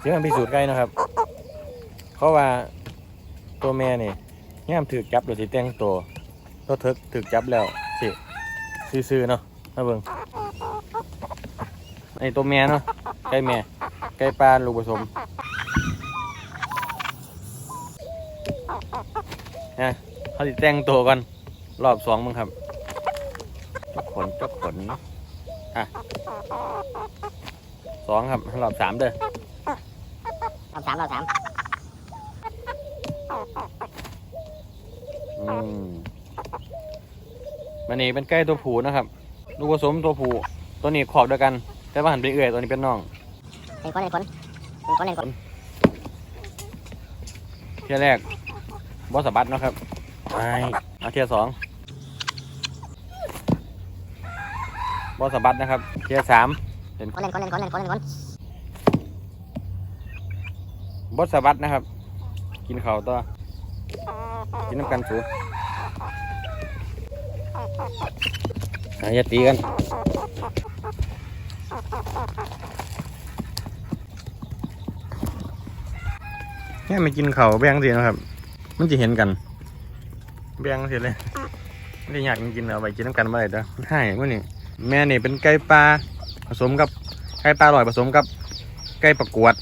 เสียงมันพิสูจน์ไกลนะครับเพราะว่าตัวแม่นี่ย่ามถือจับหรือสิแต่งตัวตัวเถิกถือจับแล้วสิซื่อๆเนาะมาเบิ่งไอตัวแม่เนาะไก่แม่ไก่ปลาลูกผสมนะเขาสิแต่งตัวก่อนรอบสองมึงครับจกขนจกขนอะสองครับรอบสามเด้อ รอบสามรอบสามอืมมันนี่เป็นใกล้ตัวผูนะครับ ลูกผสมตัวผูตัวนี้ขอกเดียวกัน แต่ว่าหันเป็นเอื่อยตัวนี้เป็นน้องเป็นคนเป็นคนเป็นคนเป็นคนเที่ยแรกบอสบัดเนาะครับไปเอาเที่ยสองบอสบัดนะครับ เที่ยสามเป็นคนเป็นคนเป็นคนเป็นคนเป็นคน บอสบัดนะครับ กินข้าวตัวกินน้ำกันสูอะอย่าตีกันเนี่ยไม่กินเขาแบ่งสินะครับ มันจะเห็นกัน แบ่งสิเลยไม่ได้อยากกินเอาไปกินน้ำกันมาเลยเด้อใช่พวกนี้แม่นี่เป็นไก่ปลาผสมกับไก่ปลาลอยผสมกับไก่ประกวด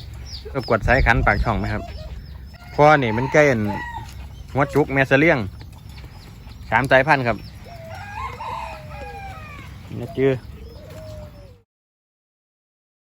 รบกวดสายขันปากช่องไหมครับพ่อนี่มันไก่อันหัวจุกแม่เสลียงสามสายพันธุ์ครับนี่จื้อ